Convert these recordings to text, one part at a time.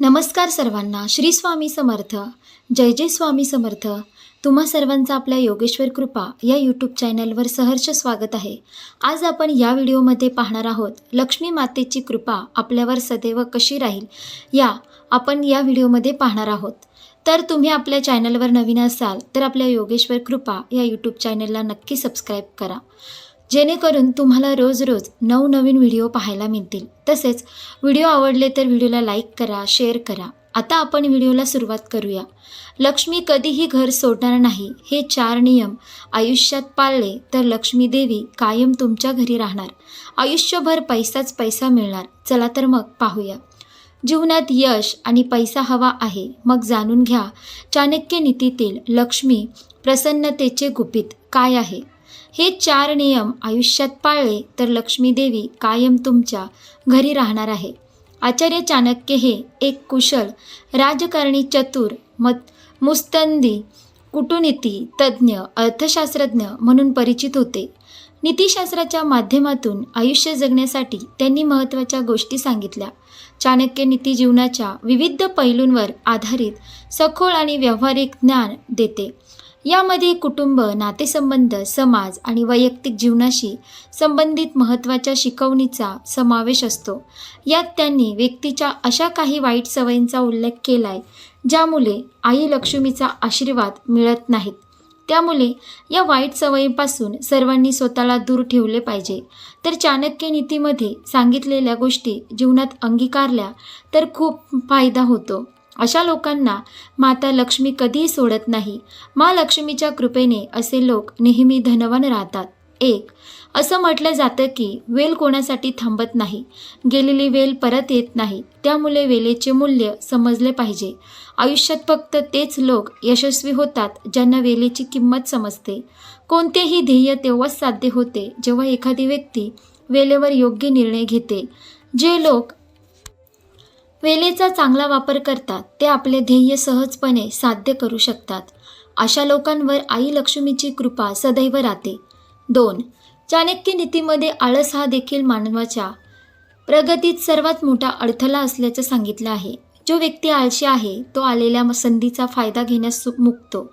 नमस्कार सर्वांना श्री स्वामी समर्थ. जय जय स्वामी समर्थ. तुम्हा सर्वांचं आपल्या योगेश्वर कृपा या यूट्यूब चॅनलवर सहर्ष स्वागत आहे. आज आपण या व्हिडिओमध्ये पाहणार आहोत लक्ष्मी मातेची कृपा आपल्यावर सदैव कशी राहील या आपण या व्हिडिओमध्ये पाहणार आहोत. तर तुम्ही आपल्या चॅनलवर नवीन असाल तर आपल्या योगेश्वर कृपा या यूट्यूब चॅनलला नक्की सबस्क्राईब करा. जेणेकरून तुम्हाला रोज रोज नवनवीन व्हिडिओ पाहायला मिळतील. तसेच व्हिडिओ आवडले तर व्हिडिओला लाईक करा शेअर करा. आता आपण व्हिडिओला सुरुवात करूया. लक्ष्मी कधीही घर सोडणार नाही हे चार नियम आयुष्यात पाळले तर लक्ष्मी देवी कायम तुमच्या घरी राहणार. आयुष्यभर पैसाच पैसा मिळणार. चला तर मग पाहूया. जीवनात यश आणि पैसा हवा आहे. मग जाणून घ्या चाणक्य नीतीतील लक्ष्मी प्रसन्नतेचे गुपित काय आहे? हे चार नियम आयुष्यात पाळले तर लक्ष्मी देवी कायम तुमच्या घरी राहणार आहे. आचार्य चाणक्य हे एक कुशल राजकारणी चतुर मत मुस्तंदी कुटुनीती तज्ज्ञ अर्थशास्त्रज्ञ म्हणून परिचित होते. नीतिशास्त्राच्या माध्यमातून आयुष्य जगण्यासाठी त्यांनी महत्त्वाच्या गोष्टी सांगितल्या. चाणक्य नीती जीवनाच्या विविध पैलूंवर आधारित सखोल आणि व्यावहारिक ज्ञान देते. यामध्ये कुटुंब नातेसंबंध समाज आणि वैयक्तिक जीवनाशी संबंधित महत्त्वाच्या शिकवणीचा समावेश असतो. यात त्यांनी व्यक्तीच्या अशा काही वाईट सवयींचा उल्लेख केला आहे ज्यामुळे आई लक्ष्मीचा आशीर्वाद मिळत नाहीत. त्यामुळे या वाईट सवयीपासून सर्वांनी स्वतःला दूर ठेवले पाहिजे. तर चाणक्य नीतीमध्ये सांगितलेल्या गोष्टी जीवनात अंगीकारल्या तर खूप फायदा होतो. अशा लोकांना माता लक्ष्मी कधीही सोडत नाही. मा लक्ष्मीच्या कृपेने असे लोक नेहमी धनवान राहतात. एक असं म्हटलं जातं की वेल कोणासाठी थांबत नाही. गेलेली वेल परत येत नाही. त्यामुळे वेलेचे मूल्य समजले पाहिजे. आयुष्यात फक्त तेच लोक यशस्वी होतात ज्यांना वेलेची किंमत समजते. कोणतेही ध्येय तेव्हाच साध्य होते जेव्हा एखादी व्यक्ती वेलेवर योग्य निर्णय घेते. जे लोक वेळेचा चांगला वापर करतात ते आपले ध्येय सहजपणे साध्य करू शकतात. अशा लोकांवर आई लक्ष्मीची कृपा सदैव राहते. दोन चाणक्य नीतीमध्ये आळस हा देखील मानवाच्या प्रगतीत सर्वात मोठा अडथळा असल्याचं सांगितलं आहे. जो व्यक्ती आळशी आहे तो आलेल्या संधीचा फायदा घेण्यास मुकतो.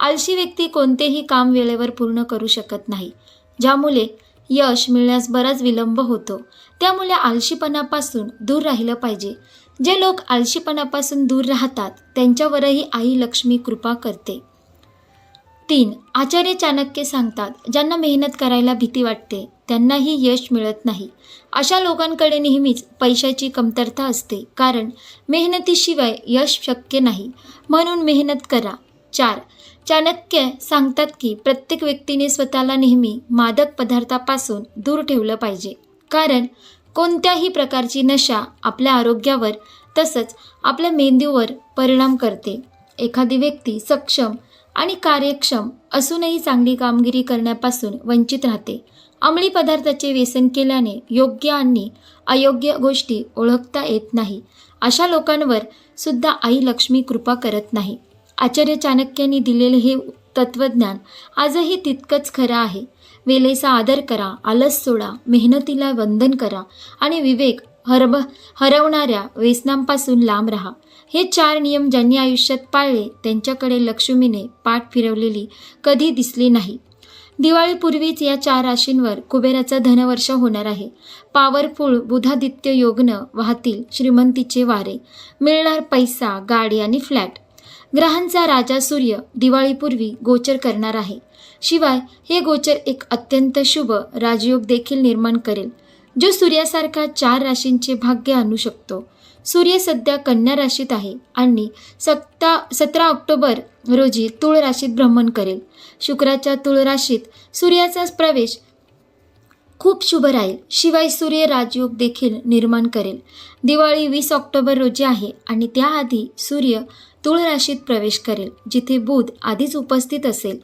आळशी व्यक्ती कोणतेही काम वेळेवर पूर्ण करू शकत नाही ज्यामुळे यश मिळण्यास बराच विलंब होतो. त्यामुळे आळशीपणापासून दूर राहिलं पाहिजे. जे लोक आळशीपणापासून दूर राहतात त्यांच्यावरही आई लक्ष्मी कृपा करते. तीन आचार्य चाणक्य सांगतात ज्यांना मेहनत करायला भीती वाटते त्यांनाही यश मिळत नाही. अशा लोकांकडे नेहमीच पैशाची कमतरता असते कारण मेहनतीशिवाय यश शक्य नाही म्हणून मेहनत करा. चार चाणक्य सांगतात की प्रत्येक व्यक्तीने स्वतःला नेहमी मादक पदार्थापासून दूर ठेवलं पाहिजे कारण कोणत्याही प्रकारची नशा आपल्या आरोग्यावर तसंच आपल्या मेंदूवर परिणाम करते. एखादी व्यक्ती सक्षम आणि कार्यक्षम असूनही चांगली कामगिरी करण्यापासून वंचित राहते. अंमली पदार्थाचे व्यसन केल्याने योग्य आणि अयोग्य गोष्टी ओळखता येत नाही. अशा लोकांवर सुद्धा आई लक्ष्मी कृपा करत नाही. आचार्य चाणक्यांनी दिलेले हे तत्त्वज्ञान आजही तितकंच खरं आहे. वेळेचा आदर करा आलस सोडा मेहनतीला वंदन करा आणि विवेक हरब हरवणाऱ्या व्यसनांपासून लांब राहा. हे चार नियम ज्यांनी आयुष्यात पाळले त्यांच्याकडे लक्ष्मीने पाठ फिरवलेली कधी दिसली नाही. दिवाळीपूर्वीच या चार राशींवर कुबेराचा धनवर्ष होणार आहे. पॉवरफुल बुधादित्य योगनं वाहतील श्रीमंतीचे वारे. मिळणार पैसा गाडी आणि फ्लॅट. ग्रहांचा राजा सूर्य दिवाळीपूर्वी गोचर करणार आहे. शिवाय हे गोचर एक अत्यंत शुभ राजयोग देखील निर्माण करेल जो सूर्यासारखा चार राशींचे भाग्य आणू शकतो. सूर्य सध्या कन्या राशीत आहे आणि सत्ता सतरा ऑक्टोबर रोजी तुळ राशीत भ्रमण करेल. शुक्राच्या तुळ राशीत सूर्याचा प्रवेश खूप शुभ राहील शिवाय सूर्य राजयोग देखील निर्माण करेल. दिवाळी वीस ऑक्टोबर रोजी आहे आणि त्याआधी सूर्य तुळ राशीत प्रवेश करेल जिथे बुध आधीच उपस्थित असेल.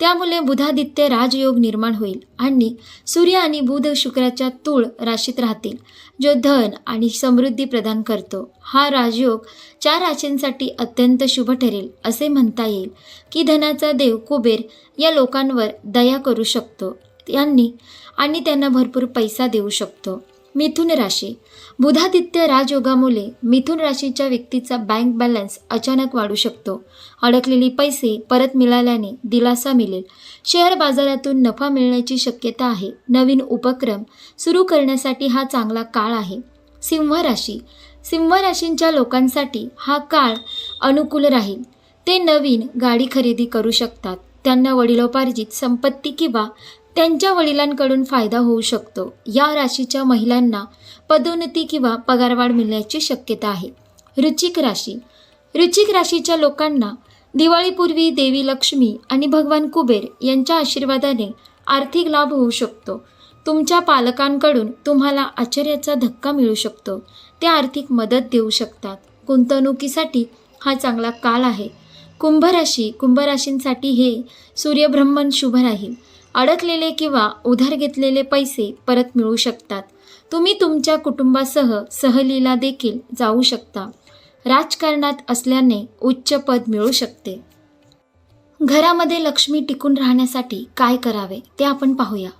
त्यामुळे बुधादित्य राजयोग निर्माण होईल आणि सूर्य आणि बुध शुक्राच्या तुळ राशीत राहतील जो धन आणि समृद्धी प्रदान करतो. हा राजयोग चार राशींसाठी अत्यंत शुभ ठरेल असे म्हणता येईल की धनाचा देव कुबेर या लोकांवर दया करू शकतो. यांनी आणि त्यांना भरपूर पैसा देऊ शकतो. मिथुन राशी. बुधादित्य राजयोगामुळे मिथुन राशीच्या व्यक्तीचा बँक बॅलन्स अचानक वाढू शकतो. अडकलेले पैसे परत मिळाल्याने दिलासा मिळेल. शेअर बाजारातून नफा मिळण्याची शक्यता आहे. नवीन उपक्रम सुरू करण्यासाठी हा चांगला काळ आहे. सिंह राशी. सिंह राशींच्या लोकांसाठी हा काळ अनुकूल राहील. ते नवीन गाडी खरेदी करू शकतात. त्यांना वडिलोपार्जित संपत्ती किंवा त्यांच्या वडिलांकडून फायदा होऊ शकतो. या राशीच्या महिलांना पदोन्नती किंवा पगारवाढ मिळण्याची शक्यता आहे. रुचिक राशी. रुचिक राशीच्या लोकांना दिवाळीपूर्वी देवी लक्ष्मी आणि भगवान कुबेर यांच्या आशीर्वादाने आर्थिक लाभ होऊ शकतो. तुमच्या पालकांकडून तुम्हाला आश्चर्याचा धक्का मिळू शकतो. ते आर्थिक मदत देऊ शकतात. गुंतवणुकीसाठी हा चांगला काल आहे. कुंभ राशी. कुंभ राशींसाठी हे सूर्यब्रह्मण शुभ राहील. अडकलेले किंवा उधार घेतलेले पैसे परत मिळू शकतात. तुम्ही तुमच्या कुटुंबासह सहलीला देखील जाऊ शकता. राजकारणात असल्याने उच्च पद मिळू शकते. घरामध्ये लक्ष्मी टिकून राहण्यासाठी काय करावे ते आपण पाहूया.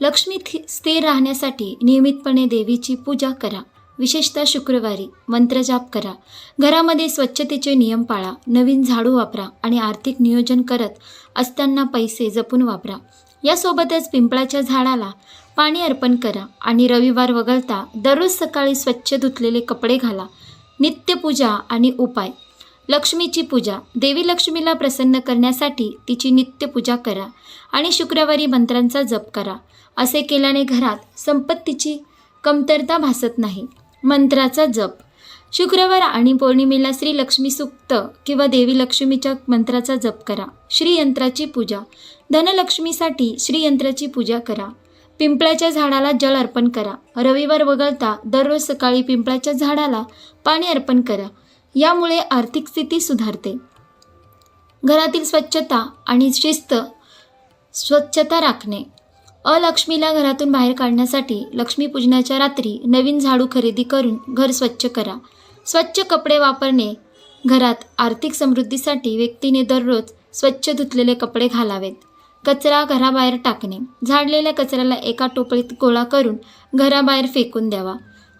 लक्ष्मी स्थिर राहण्यासाठी नियमितपणे देवीची पूजा करा. विशेषतः शुक्रवारी मंत्रजाप करा. घरामध्ये स्वच्छतेचे नियम पाळा. नवीन झाडू वापरा आणि आर्थिक नियोजन करत असताना पैसे जपून वापरा. यासोबतच पिंपळाच्या झाडाला पाणी अर्पण करा आणि रविवार वगळता दररोज सकाळी स्वच्छ धुतलेले कपडे घाला. नित्यपूजा आणि उपाय. लक्ष्मीची पूजा. देवी लक्ष्मीला प्रसन्न करण्यासाठी तिची नित्यपूजा करा आणि शुक्रवारी मंत्रांचा जप करा. असे केल्याने घरात संपत्तीची कमतरता भासत नाही. मंत्राचा जप. शुक्रवार आणि पौर्णिमेला श्री लक्ष्मी सुक्त किंवा देवी लक्ष्मीच्या मंत्राचा जप करा. श्रीयंत्राची पूजा. धनलक्ष्मीसाठी श्रीयंत्राची पूजा करा. पिंपळाच्या झाडाला जल अर्पण करा. रविवार वगळता दररोज सकाळी पिंपळाच्या झाडाला पाणी अर्पण करा. यामुळे आर्थिक स्थिती सुधारते. घरातील स्वच्छता आणि शिस्त स्वच्छता राखणे. अलक्ष्मीला घरातून बाहेर काढण्यासाठी लक्ष्मीपूजनाच्या रात्री नवीन झाडू खरेदी करून घर स्वच्छ करा. स्वच्छ कपडे वापरणे घरात आर्थिक समृद्धीसाठी व्यक्तीने दररोज स्वच्छ धुतलेले कपडे घालावेत. कचरा घराबाहेर टाकणे झाडलेल्या कचऱ्याला एका टोपलीत गोळा करून घराबाहेर फेकून द्यावा.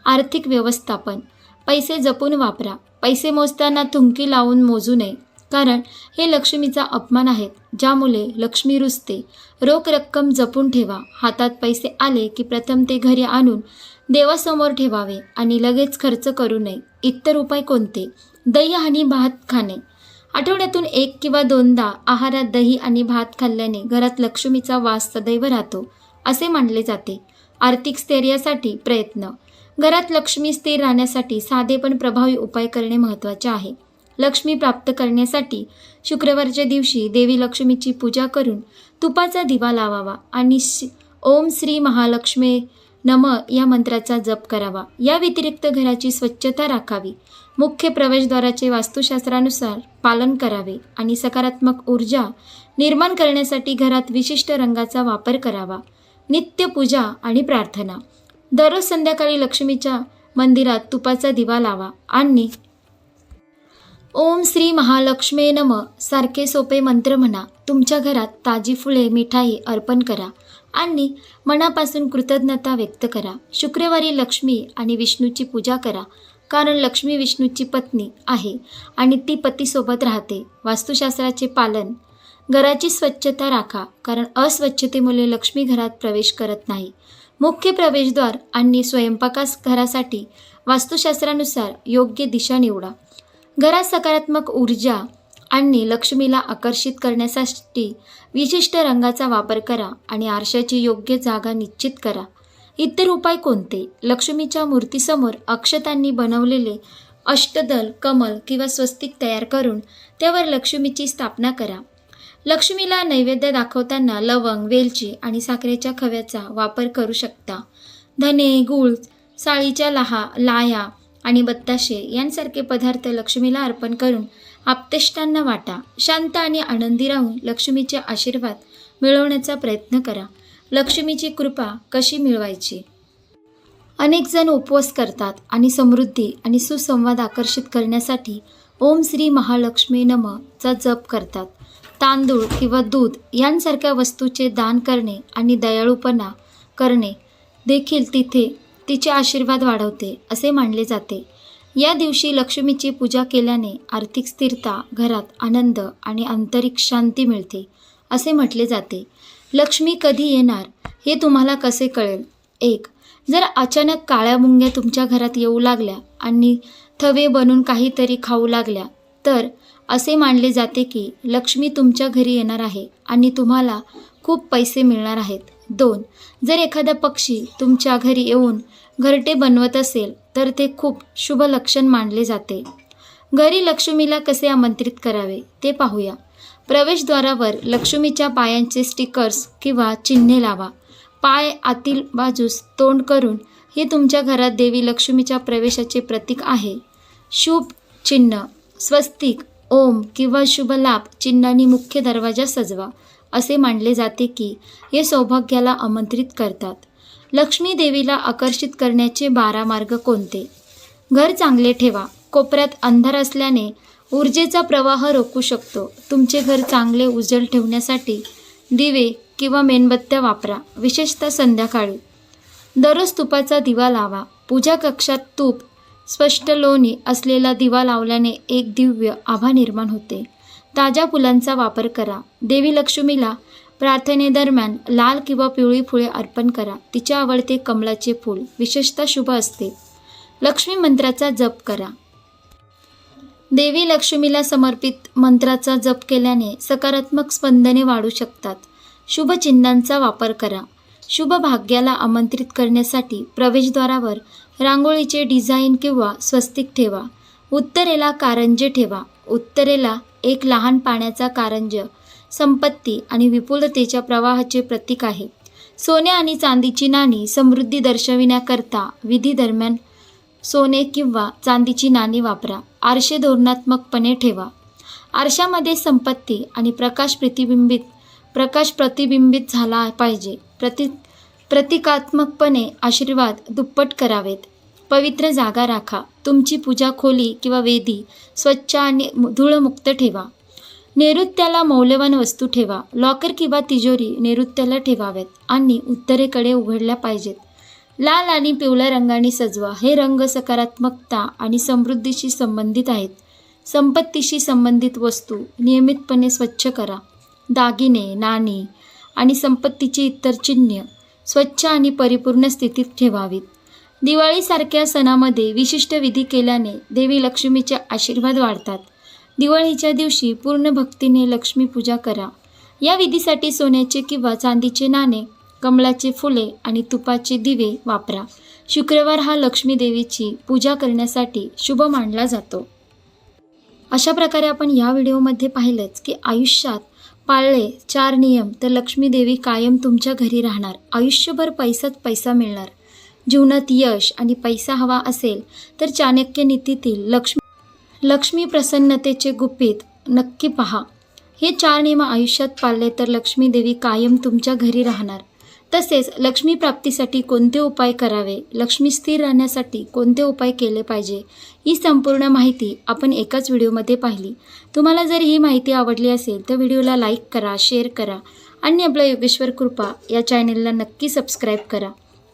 आर्थिक व्यवस्थापन पैसे जपून वापरा पैसे मोजताना थुंकी लावून मोजू नये. कारण हे लक्ष्मीचा अपमान आहेत ज्यामुळे लक्ष्मी रुजते रोख रक्कम जपून ठेवा. हातात पैसे आले की प्रथम ते घरी आणून देवासमोर ठेवावे आणि लगेच खर्च करू नये. इतर उपाय कोणते? दही आणि भात खाणे. आठवड्यातून एक किंवा दोनदा आहारात दही आणि भात खाल्ल्याने घरात लक्ष्मीचा वास सदैव राहतो असे मानले जाते. आर्थिक स्थैर्यासाठी प्रयत्न. घरात लक्ष्मी स्थिर राहण्यासाठी साधे पण प्रभावी उपाय करणे महत्त्वाचे आहे. लक्ष्मी प्राप्त करण्यासाठी शुक्रवारच्या दिवशी देवी लक्ष्मीची पूजा करून तुपाचा दिवा लावावा आणि श ओम श्री महालक्ष्मी नम या मंत्राचा जप करावा. या व्यतिरिक्त घराची स्वच्छता राखावी. मुख्य प्रवेशद्वाराचे वास्तुशास्त्रानुसार पालन करावे आणि सकारात्मक ऊर्जा निर्माण करण्यासाठी घरात विशिष्ट रंगाचा वापर करावा. नित्य पूजा आणि प्रार्थना. दररोज संध्याकाळी लक्ष्मीच्या मंदिरात तुपाचा दिवा लावा आणि ओम श्री महालक्ष्मे नम. सारखे सोपे मंत्र म्हणा. तुमच्या घरात ताजी फुले मिठाई अर्पण करा. आणि मनापासून कृतज्ञता व्यक्त करा. शुक्रवारी लक्ष्मी आणि विष्णूची पूजा करा. कारण लक्ष्मी विष्णूची पत्नी आहे आणि ती पतीसोबत राहते. वास्तुशास्त्राचे पालन. घराची स्वच्छता राखा. कारण अस्वच्छतेमुळे लक्ष्मी घरात प्रवेश करत नाही. मुख्य प्रवेशद्वार आणि स्वयंपाकास घरासाठी वास्तुशास्त्रानुसार योग्य दिशा निवडा. घरात सकारात्मक ऊर्जा आणि लक्ष्मीला आकर्षित करण्यासाठी विशिष्ट रंगाचा वापर करा आणि आरशाची योग्य जागा निश्चित करा. इतर उपाय कोणते? लक्ष्मीच्या मूर्तीसमोर अक्षतांनी बनवलेले अष्टदल कमल किंवा स्वस्तिक तयार करून त्यावर लक्ष्मीची स्थापना करा. लक्ष्मीला नैवेद्य दाखवताना लवंग वेलची आणि साखरेच्या खव्याचा वापर करू शकता. धने गूळ साळीच्या लहा लाया आणि बत्ताशे यांसारखे पदार्थ लक्ष्मीला अर्पण करून आप्तेष्टांना वाटा. शांत आणि आनंदी राहून लक्ष्मीचे आशीर्वाद मिळवण्याचा प्रयत्न करा. लक्ष्मीची कृपा कशी मिळवायची? अनेक जण उपवास करतात आणि समृद्धी आणि सुसंवाद आकर्षित करण्यासाठी ओम श्री महालक्ष्मी नम चा जप करतात. तांदूळ किंवा दूध यांसारख्या वस्तूचे दान करणे आणि दयाळूपणा करणे देखील तिथे तिचे आशीर्वाद वाढवते असे मानले जाते. या दिवशी लक्ष्मीची पूजा केल्याने आर्थिक स्थिरता घरात आनंद आणि आंतरिक शांती मिळते असे म्हटले जाते. लक्ष्मी कधी येणार हे तुम्हाला कसे कळेल? एक जर अचानक काळ्या मुंग्या तुमच्या घरात येऊ लागल्या आणि थवे बनून काहीतरी खाऊ लागल्या तर असे मानले जाते की लक्ष्मी तुमच्या घरी येणार आहे आणि तुम्हाला खूप पैसे मिळणार आहेत. दोन. जर एखादा पक्षी तुमच्या घरी येऊन घरटे बनवत असेल तर ते खूप शुभ लक्षण मानले जाते. घरी लक्ष्मीला कसे आमंत्रित करावे ते पाहूया. प्रवेशद्वारावर लक्ष्मीच्या पायांचे स्टिकर्स किंवा चिन्हे लावा. पाय आतील बाजूस तोंड करून हे तुमच्या घरात देवी लक्ष्मीच्या प्रवेशाचे प्रतीक आहे. शुभ चिन्ह स्वस्तिक ओम किंवा शुभ लाभ चिन्हांनी मुख्य दरवाजा सजवा. असे मानले जाते की हे सौभाग्याला आमंत्रित करतात. लक्ष्मी देवीला आकर्षित करण्याचे बारा मार्ग कोणते? घर चांगले ठेवा. कोपऱ्यात अंधार असल्याने ऊर्जेचा प्रवाह रोखू शकतो. तुमचे घर चांगले उजळ ठेवण्यासाठी दिवे किंवा मेणबत्त्या वापरा विशेषतः संध्याकाळी. दररोज तुपाचा दिवा लावा. पूजा कक्षात तूप स्पष्ट लोणी असलेला दिवा लावल्याने एक दिव्य आभा निर्माण होते. ताज्या फुलांचा वापर करा. देवी लक्ष्मीला प्रार्थनेदरम्यान लाल किंवा पिवळी फुले अर्पण करा. तिच्या आवडते कमळाचे फूल विशेषतः शुभ असते. लक्ष्मी मंत्राचा जप करा. देवी लक्ष्मीला समर्पित मंत्राचा जप केल्याने सकारात्मक स्पंदने वाढू शकतात. शुभ चिन्हांचा वापर करा. शुभ भाग्याला आमंत्रित करण्यासाठी प्रवेशद्वारावर रांगोळीचे डिझाईन किंवा स्वस्तिक ठेवा. उत्तरेला कारंजे ठेवा. उत्तरेला एक लहान पाण्याचा कारंज संपत्ती आणि विपुलतेच्या प्रवाहाचे प्रतीक आहे. सोने आणि चांदीची नाणी समृद्धी दर्शविण्याकरता विधी दरम्यान सोने किंवा चांदीची नाणी वापरा. आरशे धोरणात्मकपणे ठेवा. आरशामध्ये संपत्ती आणि प्रकाश प्रतिबिंबित प्रकाश प्रतिबिंबित झाला पाहिजे. प्रति प्रतिकात्मकपणे आशीर्वाद दुप्पट करावेत. पवित्र जागा राखा. तुमची पूजा खोली किंवा वेदी स्वच्छ आणि धूळमुक्त ठेवा. नैऋत्याला मौल्यवान वस्तू ठेवा. लॉकर किंवा तिजोरी नैऋत्याला ठेवाव्यात आणि उत्तरेकडे उघडल्या पाहिजेत. लाल आणि पिवळ्या रंगाने सजवा. हे रंग सकारात्मकता आणि समृद्धीशी संबंधित आहेत. संपत्तीशी संबंधित वस्तू नियमितपणे स्वच्छ करा. दागिने नाणी आणि संपत्तीची इतर चिन्ह स्वच्छ आणि परिपूर्ण स्थितीत ठेवावीत. दिवाळीसारख्या सणामध्ये विशिष्ट विधी केल्याने देवी लक्ष्मीचे आशीर्वाद वाढतात. दिवाळीच्या दिवशी पूर्ण भक्तीने लक्ष्मी पूजा करा. या विधीसाठी सोन्याचे किंवा चांदीचे नाणे कमळाचे फुले आणि तुपाचे दिवे वापरा. शुक्रवार हा लक्ष्मी देवीची पूजा करण्यासाठी शुभ मानला जातो. अशा प्रकारे आपण या व्हिडिओमध्ये पाहिलंच की आयुष्यात पाळले चार नियम तर लक्ष्मी देवी कायम तुमच्या घरी राहणार. आयुष्यभर पैसाच पैसा मिळणार. जीवनात यश आणि पैसा हवा असेल तर चाणक्य नीतीतील लक्ष्मी लक्ष्मी प्रसन्नतेचे गुपित नक्की पहा. हे चार नियम आयुष्यात पाळले तर लक्ष्मी देवी कायम तुमच्या घरी राहणार. तसेच लक्ष्मी प्राप्तीसाठी कोणते उपाय करावे? लक्ष्मी स्थिर राहण्यासाठी कोणते उपाय केले पाहिजे? ही संपूर्ण माहिती आपण एकाच व्हिडिओमध्ये पाहिली. तुम्हाला जर ही माहिती आवडली असेल तर व्हिडिओला लाईक करा शेअर करा आणि आपला योगेश्वर कृपा या चॅनेलला नक्की सबस्क्राईब करा.